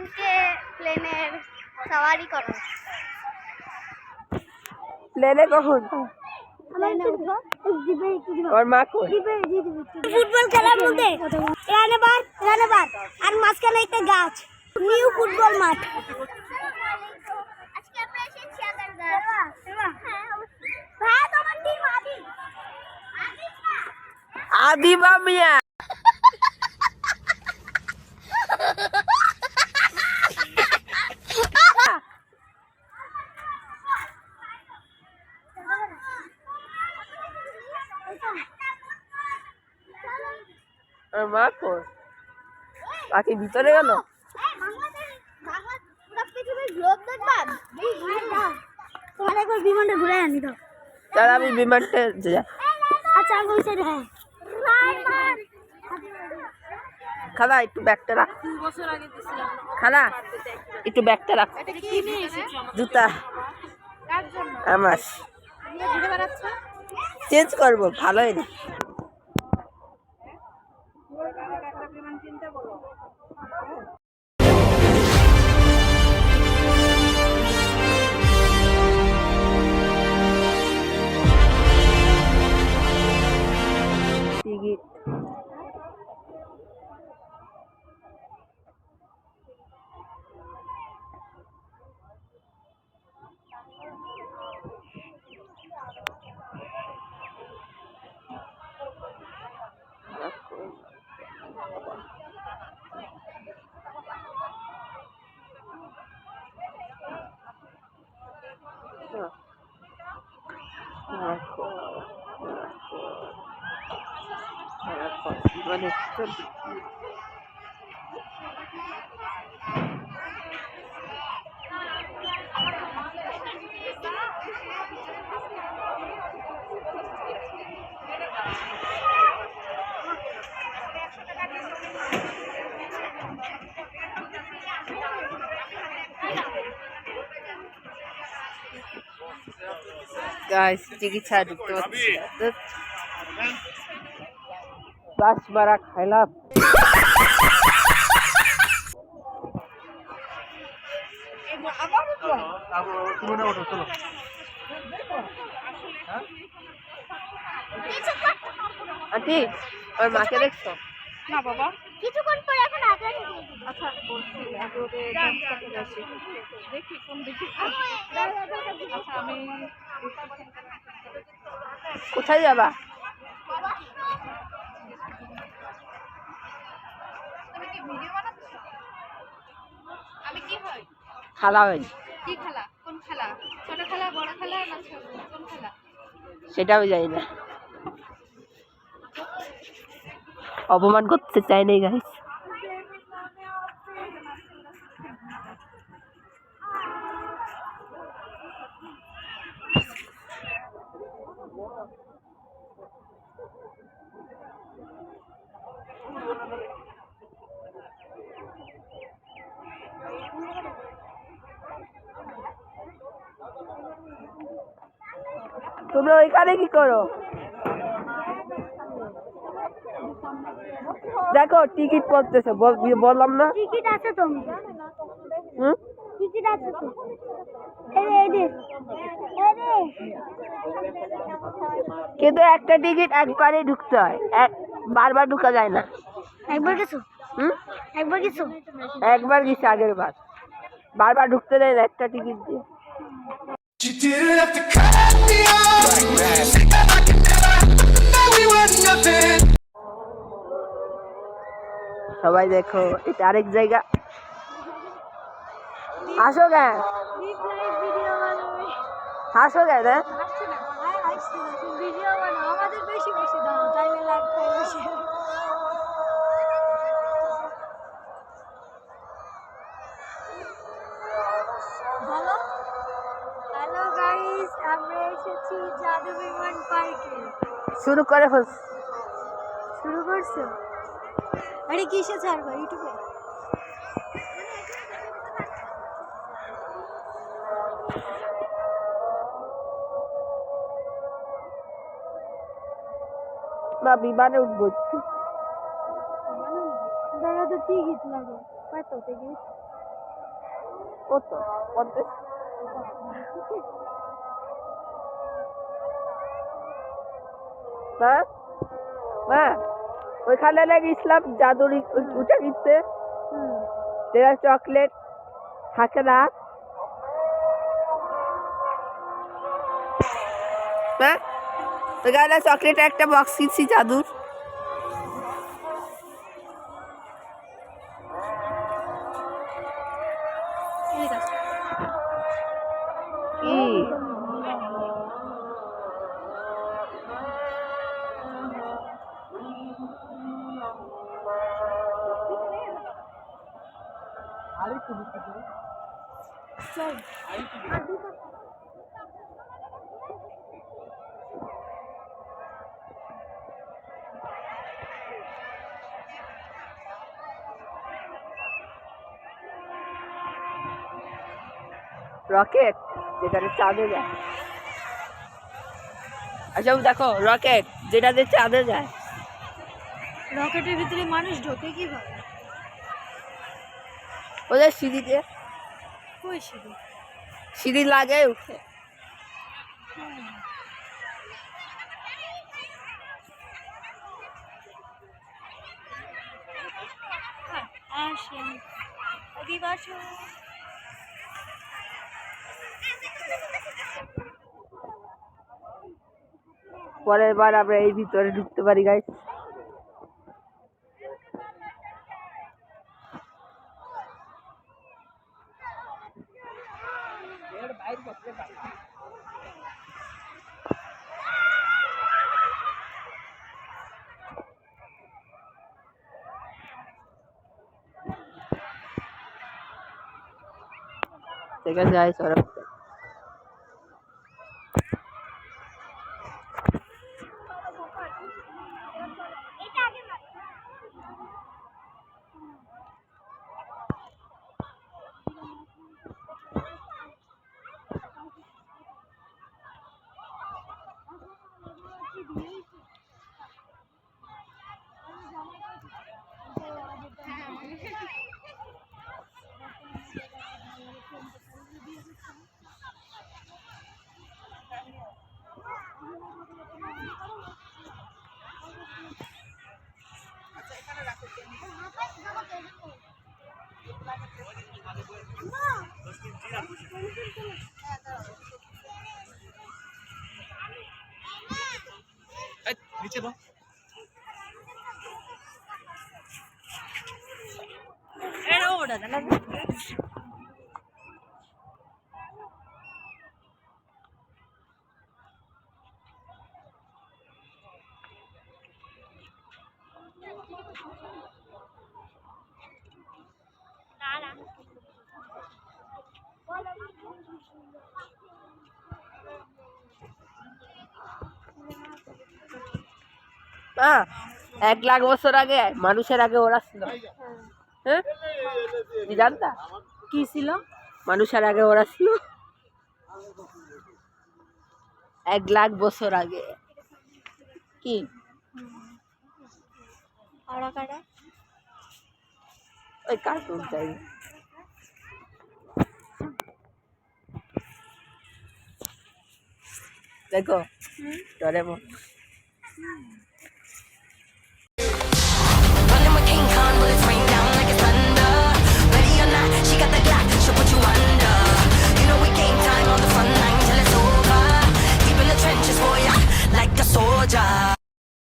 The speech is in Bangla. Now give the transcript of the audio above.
প্লেনকে প্লেনের সাওয়ারি করো। প্লেনে কখন? আমার মা কই? ফুটবল খেলার মধ্যে? এখানে বার এখানে বার আর মাঝখানে একটা গাছ। নিউ ফুটবল মাঠ। আজকে আমরা এসেছি আদারগা হ্যাঁ তোমার টিম আদি আদি না আদিবা মিয়া আমার মা কই পাখি ভিতরে গেল? তোমার বিমানটা ঘুরে আনি দাও। তার আমি বিমানটা আচ্ছা আমি হ্যাঁ খালা একটু ব্যাগটা রাখ। খালা একটু ব্যাগটা রাখ। জুতা। আমার। চেঞ্জ করব ভালোই না। মানে গাইস চিকিৎসা ঢুকতে পারছি না। বাস মারা খাইলাম। আন্টি আমার মাকে দেখছ? না বাবা। কিছুক্ষণ পরে এখন আগে আচ্ছা বলছি আগে দেখি কোন দেখি আচ্ছা আমি কোথায় যাবা তুমি কি ভিডিও বানাচ্ছ আমি কি হয় খালা হই কি খেলা? কোন খেলা? ছোট খেলা বড় খেলা না কোন খেলা? সেটাও যাই না। অপমান করতে চাই নাই গাইস তোমরা ওইখানে কি করো? দেখো টিকিট করতেছে বললাম না? টিকিট আছে তো। হুম? টিকিট আছে তো। কিন্তু একটা টিকিট একবারই ঢুকতে হয়। এক বারবার ঢুকা যায় না। একবার গেছো? হুম? একবার গেছো? একবার গেছে আগের বার। বারবার ঢুকতে দেয় না একটা টিকিট দিয়ে। You didn't have to cut me off. Said that I could never, that we were nothing. সবাই দেখো এটা আরেক জায়গা আসো কেন ভিডিও বানাবে আসো কেন হ্যাঁ? আসছে না আয় আসছে না তুমি ভিডিও বানাও আমাদের বেশি বেশি দাও টাইমে লাগবে গাইস আমরা এসেছি জাদু বিমান পার্কে। শুরু করে শুরু করছ? আরে কিসে ছাড়বো ইউটিউবে? বা বিমানে উঠবো। দাদা তো টিকিট লাগে? কত টিকিট কত? পঞ্চাশ। মা মা ওইখানে গেছিলাম জাদুর উঠে কিনতে দেখা চকলেট থাকে না। মা ওইখানে চকলেট একটা বক্স কিনছি জাদুর। রকেট যেখানে চাঁদে যায় আচ্ছা দেখো রকেট যেটাতে চাঁদে যায় রকেটের ভিতরে মানুষ ঢোকে কীভাবে ওদের সিঁড়িতে সিঁড়ি? লাগে উঠে। অভিবাসন পরের বার আমরা এই ভিতরে ঢুকতে পারি গাইস দেখা যায় সরব নিচে দাও দাদা হ্যাঁ এক লাখ বছর আগে মানুষের আগে ওরা ছিল। হ্যাঁ? জানতা? কি ছিল? মানুষের আগে ওরা ছিল। এক লাখ বছর আগে। কি? ওই কার্টুন চাই দেখো? ডরেমন।